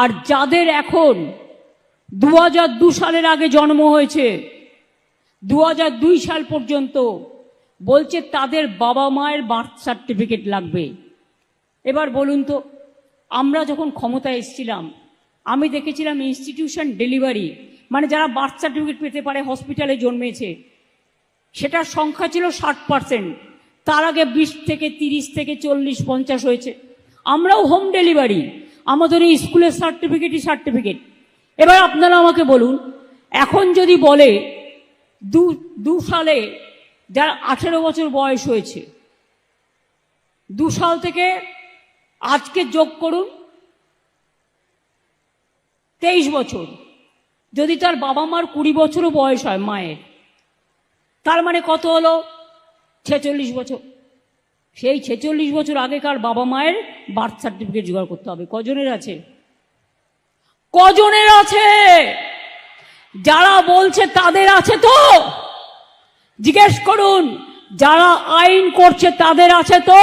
আর যাদের এখন দু দু সালের আগে জন্ম হয়েছে দু দুই সাল পর্যন্ত বলছে তাদের বাবা মায়ের বার্থ সার্টিফিকেট লাগবে। এবার বলুন তো, আমরা যখন ক্ষমতায় এসেছিলাম, আমি দেখেছিলাম ইনস্টিটিউশন ডেলিভারি মানে যারা বার্থ সার্টিফিকেট পেতে পারে হসপিটালে জন্মেছে, সেটার সংখ্যা ছিল ষাট পার্সেন্ট তার আগে বিশ থেকে তিরিশ থেকে চল্লিশ পঞ্চাশ হয়েছে। আমরাও হোম ডেলিভারি আমাদের এই স্কুলের সার্টিফিকেটই সার্টিফিকেট এবার আপনারা আমাকে বলুন, এখন যদি বলে দু দু সালে যার আঠেরো বছর বয়স হয়েছে, দু সাল থেকে আজকে যোগ করুন, তেইশ বছর। যদি তার বাবা মার কুড়ি বছরও বয়স হয় মায়ের, তার মানে কত হলো? ছেচল্লিশ বছর। সেই ছেচল্লিশ বছর আগেকার বাবা মায়ের বার্থ সার্টিফিকেট জোগাড় করতে হবে। কজনের আছে? কজনের আছে? যারা বলছে তাদের আছে তো? জিজ্ঞেস করুন, যারা আইন করছে তাদের আছে তো?